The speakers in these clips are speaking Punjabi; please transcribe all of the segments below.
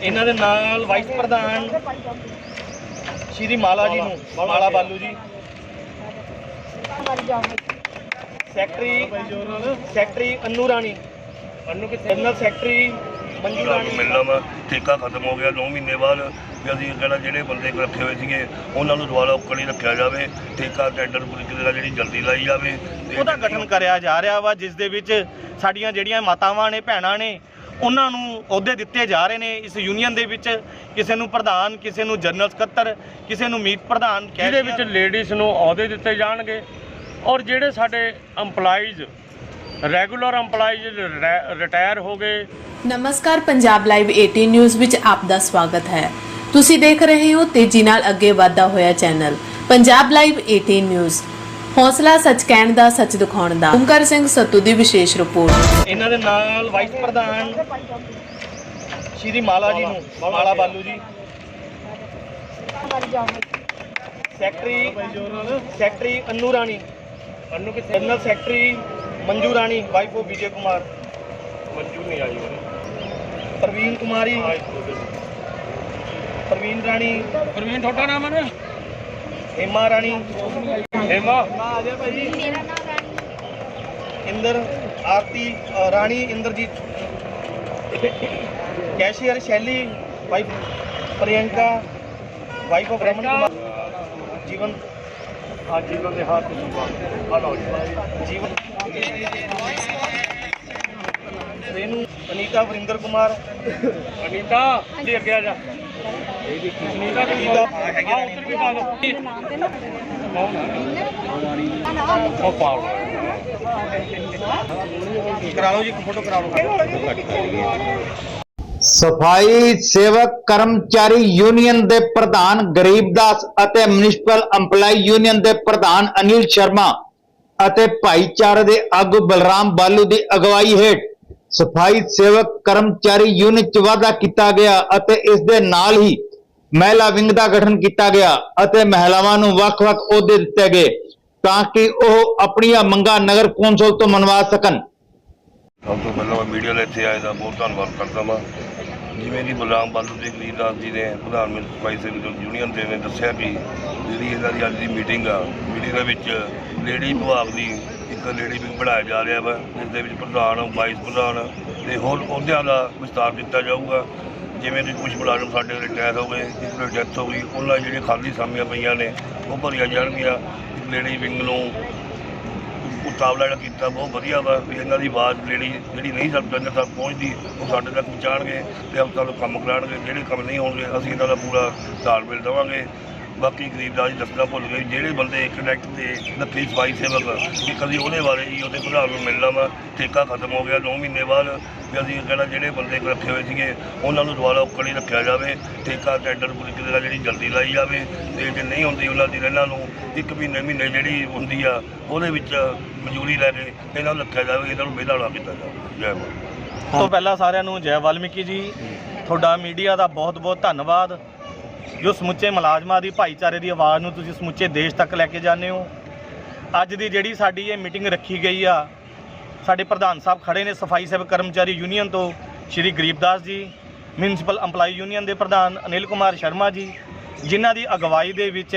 ਇਹਨਾਂ ਦੇ ਨਾਲ ਵਾਈਸ ਪ੍ਰਧਾਨ ਸ਼੍ਰੀ ਮਾਲਾ ਜੀ ਨੂੰ ਮਾਲਾ ਬਾਲੂ ਜੀ। Secretary secretary Annu Rani. ਅੰਨੂ ਕਿੱਥੇ? General secretary Manju Rani. ਮਿਲਣਾ ਵਾ ਠੇਕਾ ਖਤਮ ਹੋ ਗਿਆ 2 ਮਹੀਨੇ ਬਾਅਦ ਵੀ ਅਸੀਂ ਕਹਿੰਦਾ ਜਿਹੜੇ ਬੰਦੇ ਰੱਖੇ ਹੋਏ ਸੀਗੇ ਉਹਨਾਂ ਨੂੰ ਦੁਬਾਰਾ ਉੱਕੜੀ ਰੱਖਿਆ ਜਾਵੇ ਠੇਕਾ ਟੈਂਡਰ ਪੁਲਿਸ ਦਾ ਜਿਹੜੀ ਜਲਦੀ ਲਾਈ ਜਾਵੇ ਉਹਦਾ ਗਠਨ ਕਰਿਆ ਜਾ ਰਿਹਾ ਵਾ ਜਿਸ ਦੇ ਵਿੱਚ ਸਾਡੀਆਂ ਜਿਹੜੀਆਂ ਮਾਤਾਵਾਂ ਨੇ ਭੈਣਾਂ ਨੇ ਉਹਨਾਂ ਨੂੰ ਅਹੁਦੇ ਦਿੱਤੇ ਜਾ ਰਹੇ ਨੇ ਇਸ ਯੂਨੀਅਨ ਦੇ ਵਿੱਚ ਕਿਸੇ ਨੂੰ ਪ੍ਰਧਾਨ ਕਿਸੇ ਨੂੰ ਜਨਰਲ ਸਕੱਤਰ ਕਿਸੇ ਨੂੰ ਮੀਤ ਪ੍ਰਧਾਨ ਜਿਹਦੇ ਵਿੱਚ ਲੇਡੀਜ਼ ਨੂੰ ਅਹੁਦੇ ਦਿੱਤੇ ਜਾਣਗੇ ਔਰ ਜਿਹੜੇ ਸਾਡੇ EMPLOYEES ਰੈਗੂਲਰ EMPLOYEES ਰਿਟਾਇਰ ਹੋ ਗਏ। ਨਮਸਕਾਰ ਪੰਜਾਬ ਲਾਈਵ 18 ਨਿਊਜ਼ ਵਿੱਚ ਆਪ ਦਾ ਸਵਾਗਤ ਹੈ। ਤੁਸੀਂ ਦੇਖ ਰਹੇ ਹੋ ਤੇਜ਼ੀ ਨਾਲ ਅੱਗੇ ਵਧਦਾ ਹੋਇਆ ਚੈਨਲ ਪੰਜਾਬ ਲਾਈਵ 18 ਨਿਊਜ਼ ਹੌਸਲਾ ਸੱਚ ਕਹਿਣ ਦਾ ਸੱਚ ਦਿਖਾਉਣ ਦਾ। ਓਮਕਾਰ ਸਿੰਘ ਸੱਤੂ ਦੀ ਵਿਸ਼ੇਸ਼ ਰਿਪੋਰਟ। ਇਹਨਾਂ ਦੇ ਨਾਲ ਵਾਈਸ ਪ੍ਰਧਾਨ ਸ਼੍ਰੀ ਮਾਲਾ ਜੀ ਨੂੰ ਮਾਲਾ ਬਾਲੂ ਜੀ। Secretary secretary Annu Rani. ਅੰਨੂ ਕਿੱਥੇ? General secretary Manju Rani wife of Vijay Kumar. Manju ਨਹੀਂ ਆਈ ਪ੍ਰਵੀਨ ਕੁਮਾਰੀ। ਪ੍ਰਵੀਨ ਰਾਣੀ। ਪ੍ਰਵੀਨ ਤੁਹਾਡਾ ਨਾਮ ਹੈ ਨਾ? ਹਿਮਾ ਰਾਣੀ ਹੇਮਾ ਇੰਦਰ ਆਰਤੀ ਅ, Rani Inderjit cashier Shelly wife Priyanka wife of Raman Kumar Jeevan ਆ ਜੀਵਨ ਦੇ ਹੱਥ ਨੂੰ ਆ ਲਓ ਜੀ ਜੀਵਨ ਰੇਨੂ ਅਨੀਤਾ ਵਰਿੰਦਰ ਕੁਮਾਰ ਅਨੀਤਾ ਜੀ ਅੱਗੇ ਆ ਜਾ ਉਹ ਪਾਓ ਕਰਾ ਲਓ ਜੀ ਫੋਟੋ ਕਰਾ ਲਓ ਸਫ਼ਾਈ ਸੇਵਕ ਕਰਮਚਾਰੀ ਯੂਨੀਅਨ ਦੇ ਪ੍ਰਧਾਨ ਗਰੀਬਦਾਸ ਅਤੇ ਮਿਊਨਿਸਪਲ EMPLOYE ਯੂਨੀਅਨ ਦੇ ਪ੍ਰਧਾਨ ਅਨਿਲ ਸ਼ਰਮਾ ਅਤੇ ਭਾਈਚਾਰੇ ਦੇ ਆਗੂ ਬਲਰਾਮ ਬਾਲੂ ਦੀ ਅਗਵਾਈ ਹੇਠ ਸਫ਼ਾਈ ਸੇਵਕ ਕਰਮਚਾਰੀ ਯੂਨੀਅਨ ਚ ਵਾਅਦਾ ਕੀਤਾ ਗਿਆ ਅਤੇ ਇਸ ਦੇ ਨਾਲ ਹੀ ਮਹਿਲਾ ਵਿੰਗ ਦਾ ਗਠਨ ਕੀਤਾ ਗਿਆ ਅਤੇ ਮਹਿਲਾਵਾਂ ਨੂੰ ਵੱਖ-ਵੱਖ ਅਹੁਦੇ ਦਿੱਤੇ ਗਏ ਤਾਂ ਕਿ ਉਹ ਆਪਣੀਆਂ ਮੰਗਾਂ ਨਗਰ ਕੌਂਸਲ ਤੋਂ ਮਨਵਾ ਸਕਣ। ਸਭ ਤੋਂ ਪਹਿਲਾਂ ਮੈਂ ਮੀਡੀਆ ਲਈ ਇੱਥੇ ਆਏ ਦਾ ਬਹੁਤ ਧੰਨਵਾਦ ਕਰਦਾ ਹਾਂ ਜਿਵੇਂ ਕਿ ਬਲਰਾਮ ਬਾਲੂ ਦੇ ਗਰੀਬਦਾਸ ਜੀ ਨੇ ਪ੍ਰਧਾਨ ਮੰਤਰੀ ਸਫ਼ਾਈ ਸੇਵਕ ਯੂਨੀਅਨ ਦੇ ਨੇ ਦੱਸਿਆ ਕਿ ਜਿਹੜੀ ਇਹਨਾਂ ਦੀ ਅੱਜ ਦੀ ਮੀਟਿੰਗ ਆ, ਮੀਟਿੰਗ ਦੇ ਵਿੱਚ ਲੇਡੀ ਵਿਭਾਗ ਦੀ ਇੱਕ ਲੇਡੀ ਵਿੰਗ ਬਣਾਇਆ ਜਾ ਰਿਹਾ ਵਾ, ਜਿਸ ਦੇ ਵਿੱਚ ਪ੍ਰਧਾਨ, ਵਾਈਸ ਪ੍ਰਧਾਨ ਤੇ ਹੋਰ ਅਹੁਦਿਆਂ ਦਾ ਵਿਸਤਾਰ ਕੀਤਾ ਜਾਊਗਾ। ਜਿਵੇਂ ਕਿ ਕੁਝ ਮੁਲਾਜ਼ਮ ਸਾਡੇ ਰਿਟਾਇਰ ਹੋ ਗਏ ਕਿਸੇ ਦੀ ਡੈਥ ਹੋ ਗਈ, ਉਹਨਾਂ ਦੀਆਂ ਜਿਹੜੀਆਂ ਖਾਲੀ ਸਾਮੀਆਂ ਪਈਆਂ ਨੇ, ਉਹ ਭਰੀਆਂ ਜਾਣਗੀਆਂ। ਲੇਡੀ ਵਿੰਗ ਨੂੰ ਉਤਾਵਲਾ ਜਿਹੜਾ ਕੀਤਾ, ਬਹੁਤ ਵਧੀਆ ਵਾ ਵੀ ਇਹਨਾਂ ਦੀ ਆਵਾਜ਼ ਜਿਹੜੀ ਜਿਹੜੀ ਨਹੀਂ ਸਾਡੇ ਤੱਕ ਪਹੁੰਚਦੀ, ਉਹ ਸਾਡੇ ਤੱਕ ਪਹੁੰਚਾਉਣਗੇ ਤੇ ਹਸਪਤਾਲ ਨੂੰ ਕੰਮ ਕਰਾਉਣਗੇ ਜਿਹੜੇ ਕੰਮ ਨਹੀਂ ਹੋਣਗੇ, ਅਸੀਂ ਇਹਨਾਂ ਦਾ ਪੂਰਾ ਤਾਲਮੇਲ ਦੇਵਾਂਗੇ। ਬਾਕੀ ਗਰੀਬਦਾਸ ਜੀ ਦੱਸਣਾ ਭੁੱਲ ਗਏ ਜਿਹੜੇ ਬੰਦੇ ਕਨੈਕਟ ਤੇ ਲੱਖੀ ਸਫ਼ਾਈ ਸੇਵਕ ਵੀ ਕਦੀ ਉਹਦੇ ਬਾਰੇ ਜੀ ਉਹਦੇ ਪ੍ਰਧਾਨ ਨੂੰ ਮਿਲਣਾ ਵਾ ਠੇਕਾ ਖਤਮ ਹੋ ਗਿਆ 2 ਮਹੀਨੇ ਬਾਅਦ ਵੀ ਅਸੀਂ ਕਹਿੰਦਾ ਜਿਹੜੇ ਬੰਦੇ ਰੱਖੇ ਹੋਏ ਸੀਗੇ ਉਹਨਾਂ ਨੂੰ ਦੁਬਾਰਾ ਉੱਕੜੀ ਰੱਖਿਆ ਜਾਵੇ ਠੇਕਾ ਟੈਂਡਰ ਪੁਲਿਸ ਦਾ ਜਿਹੜੀ ਜਲਦੀ ਲਾਈ ਜਾਵੇ ਤੇ ਜੇ ਨਹੀਂ ਹੁੰਦੀ ਉਹਨਾਂ ਦੀ ਇਹਨਾਂ ਨੂੰ ਇੱਕ ਮਹੀਨੇ ਮਹੀਨੇ ਜਿਹੜੀ ਹੁੰਦੀ ਆ ਉਹਦੇ ਵਿੱਚ ਮਜ਼ਦੂਰੀ ਲੈ ਕੇ ਇਹਨਾਂ ਨੂੰ ਰੱਖਿਆ ਜਾਵੇ ਇਹਨਾਂ ਨੂੰ ਵਿਹਲਾ ਨਾ ਕੀਤਾ ਜਾਵੇ। ਜੈ ਮਾਤਾ ਤੋਂ ਪਹਿਲਾਂ ਸਾਰਿਆਂ ਨੂੰ ਜੈ ਵਾਲਮੀਕੀ ਜੀ ਤੁਹਾਡਾ ਮੀਡੀਆ ਦਾ ਬਹੁਤ-ਬਹੁਤ ਧੰਨਵਾਦ। ਜੋ ਸਮੁੱਚੇ ਮੁਲਾਜ਼ਮਾਂ ਦੀ ਭਾਈਚਾਰੇ ਦੀ ਆਵਾਜ਼ ਨੂੰ ਤੁਸੀਂ ਸਮੁੱਚੇ ਦੇਸ਼ ਤੱਕ ਲੈ ਕੇ ਜਾਂਦੇ ਹੋ। ਅੱਜ ਦੀ ਜਿਹੜੀ ਸਾਡੀ ਇਹ ਮੀਟਿੰਗ ਰੱਖੀ ਗਈ ਆ, ਸਾਡੇ ਪ੍ਰਧਾਨ ਸਾਹਿਬ ਖੜੇ ਨੇ ਸਫ਼ਾਈ ਸੇਵਕ ਕਰਮਚਾਰੀ ਯੂਨੀਅਨ ਤੋਂ, ਸ਼੍ਰੀ ਗਰੀਬਦਾਸ ਜੀ, ਮਿਊਨਿਸਪਲ EMPLOYE ਯੂਨੀਅਨ ਦੇ ਪ੍ਰਧਾਨ ਅਨਿਲ ਕੁਮਾਰ ਸ਼ਰਮਾ ਜੀ, ਜਿਨ੍ਹਾਂ ਦੀ ਅਗਵਾਈ ਦੇ ਵਿੱਚ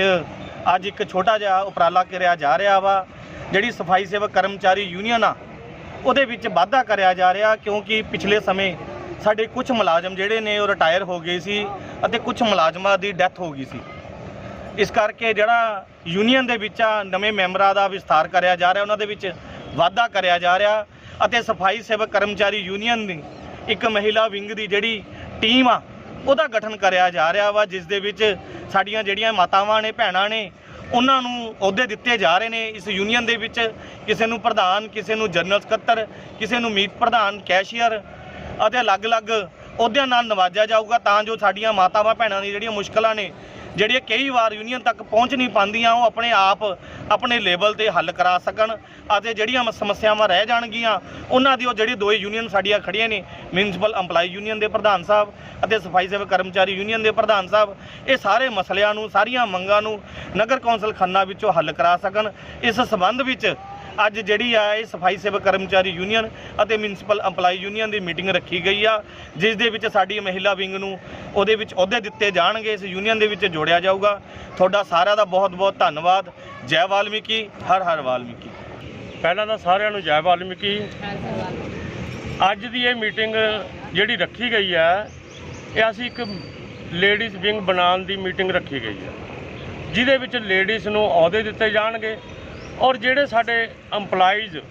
ਅੱਜ ਇੱਕ ਛੋਟਾ ਜਿਹਾ ਉਪਰਾਲਾ ਕਰਿਆ ਜਾ ਰਿਹਾ ਵਾ, ਜਿਹੜੀ ਸਫ਼ਾਈ ਸੇਵਕ ਕਰਮਚਾਰੀ ਯੂਨੀਅਨ ਆ, ਉਹਦੇ ਵਿੱਚ ਵਾਧਾ ਕਰਿਆ ਜਾ ਰਿਹਾ ਕਿਉਂਕਿ ਪਿਛਲੇ ਸਮੇਂ ਸਾਡੇ ਕੁਝ ਮੁਲਾਜ਼ਮ ਜਿਹੜੇ ਨੇ ਉਹ ਰਿਟਾਇਰ ਹੋ ਗਏ ਸੀ ਅਤੇ ਕੁਝ ਮੁਲਾਜ਼ਮਾਂ ਦੀ ਡੈਥ ਹੋ ਗਈ ਸੀ। ਇਸ ਕਰਕੇ ਜਿਹੜਾ ਯੂਨੀਅਨ ਦੇ ਵਿੱਚ ਆ, ਨਵੇਂ ਮੈਂਬਰਾਂ ਦਾ ਵਿਸਥਾਰ ਕਰਿਆ ਜਾ ਰਿਹਾ, ਉਹਨਾਂ ਦੇ ਵਿੱਚ ਵਾਧਾ ਕਰਿਆ ਜਾ ਰਿਹਾ ਅਤੇ ਸਫ਼ਾਈ ਸੇਵਕ ਕਰਮਚਾਰੀ ਯੂਨੀਅਨ ਦੀ ਇੱਕ ਮਹਿਲਾ ਵਿੰਗ ਦੀ ਜਿਹੜੀ ਟੀਮ ਆ, ਉਹਦਾ ਗਠਨ ਕਰਿਆ ਜਾ ਰਿਹਾ ਵਾ, ਜਿਸ ਦੇ ਵਿੱਚ ਸਾਡੀਆਂ ਜਿਹੜੀਆਂ ਮਾਤਾਵਾਂ ਨੇ, ਭੈਣਾਂ ਨੇ, ਉਹਨਾਂ ਨੂੰ ਅਹੁਦੇ ਦਿੱਤੇ ਜਾ ਰਹੇ ਨੇ। ਇਸ ਯੂਨੀਅਨ ਦੇ ਵਿੱਚ ਕਿਸੇ ਨੂੰ ਪ੍ਰਧਾਨ, ਕਿਸੇ ਨੂੰ ਜਨਰਲ ਸਕੱਤਰ ਕਿਸੇ ਨੂੰ ਮੀਤ ਪ੍ਰਧਾਨ ਕੈਸ਼ੀਅਰ ਅਤੇ ਅਲੱਗ-ਅਲੱਗ ਅਹੁਦਿਆਂ ਨਾਲ ਨਵਾਜਿਆ ਜਾਊਗਾ ਤਾਂ ਜੋ ਸਾਡੀਆਂ ਮਾਤਾਵਾਂ ਭੈਣਾਂ ਦੀ ਜਿਹੜੀਆਂ ਮੁਸ਼ਕਲਾਂ ਨੇ, ਜਿਹੜੀਆਂ ਕਈ ਵਾਰ ਯੂਨੀਅਨ ਤੱਕ ਪਹੁੰਚ ਨਹੀਂ ਪਾਉਂਦੀਆਂ, ਉਹ ਆਪਣੇ ਆਪ, ਆਪਣੇ ਲੈਵਲ ਤੇ ਹੱਲ ਕਰਾ ਸਕਣ ਅਤੇ ਜਿਹੜੀਆਂ ਸਮੱਸਿਆਵਾਂ ਰਹਿ ਜਾਣਗੀਆਂ, ਉਹਨਾਂ ਦੀ ਉਹ ਜਿਹੜੀ ਦੋਏ ਯੂਨੀਅਨ ਸਾਡੀਆਂ ਖੜੀਆਂ ਨੇ ਮਿਊਨਿਸਪਲ EMPLOYE ਯੂਨੀਅਨ ਦੇ ਪ੍ਰਧਾਨ ਸਾਹਿਬ ਅਤੇ ਸਫ਼ਾਈ ਸੇਵਕ ਕਰਮਚਾਰੀ ਯੂਨੀਅਨ ਦੇ ਪ੍ਰਧਾਨ ਸਾਹਿਬ, ਇਹ ਸਾਰੇ ਮਸਲਿਆਂ ਨੂੰ, ਸਾਰੀਆਂ ਮੰਗਾਂ ਨੂੰ ਨਗਰ ਕੌਂਸਲ ਖੰਨਾ ਵਿੱਚੋਂ ਹੱਲ ਕਰਾ ਸਕਣ। ਇਸ ਸਬੰਧ ਵਿੱਚ ਅੱਜ ਜਿਹੜੀ ਆ ਇਹ ਸਫ਼ਾਈ ਸੇਵਕ ਕਰਮਚਾਰੀ ਯੂਨੀਅਨ ਅਤੇ ਮਿਊਨਿਸਪਲ EMPLOYE ਯੂਨੀਅਨ ਦੀ ਮੀਟਿੰਗ ਰੱਖੀ ਗਈ ਆ, ਜਿਸ ਦੇ ਵਿੱਚ ਸਾਡੀ ਮਹਿਲਾ ਵਿੰਗ ਨੂੰ ਉਹਦੇ ਵਿੱਚ ਅਹੁਦੇ ਦਿੱਤੇ ਜਾਣਗੇ, ਇਸ ਯੂਨੀਅਨ ਦੇ ਵਿੱਚ ਜੋੜਿਆ ਜਾਊਗਾ। ਤੁਹਾਡਾ ਸਾਰਿਆਂ ਦਾ ਬਹੁਤ ਬਹੁਤ ਧੰਨਵਾਦ। ਜੈ ਵਾਲਮੀਕੀ, ਹਰ ਹਰ ਵਾਲਮੀਕੀ। ਪਹਿਲਾਂ ਤਾਂ ਸਾਰਿਆਂ ਨੂੰ ਜੈ ਵਾਲਮੀਕੀ। ਅੱਜ ਦੀ ਇਹ ਮੀਟਿੰਗ ਜਿਹੜੀ ਰੱਖੀ ਗਈ ਹੈ ਇਹ ਅਸੀਂ ਇੱਕ ਲੇਡੀਜ਼ ਵਿੰਗ ਬਣਾਉਣ ਦੀ ਮੀਟਿੰਗ ਰੱਖੀ ਗਈ ਹੈ ਜਿਹਦੇ ਵਿੱਚ ਲੇਡੀਜ਼ ਨੂੰ ਅਹੁਦੇ ਦਿੱਤੇ ਜਾਣਗੇ ਔਰ ਜਿਹੜੇ ਸਾਡੇ EMPLOYEES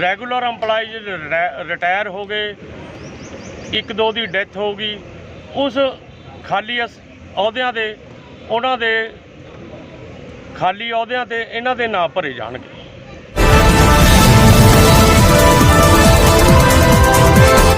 ਰੈਗੂਲਰ EMPLOYEES ਰਿਟਾਇਰ ਹੋ ਗਏ, ਇੱਕ ਦੋ ਦੀ ਡੈਥ ਹੋ ਗਈ, ਉਸ ਖਾਲੀ ਅਸ- ਅਹੁਦਿਆਂ ਦੇ, ਉਹਨਾਂ ਦੇ ਖਾਲੀ ਅਹੁਦਿਆਂ ਤੇ ਇਹਨਾਂ ਦੇ ਨਾਂ ਭਰੇ ਜਾਣਗੇ।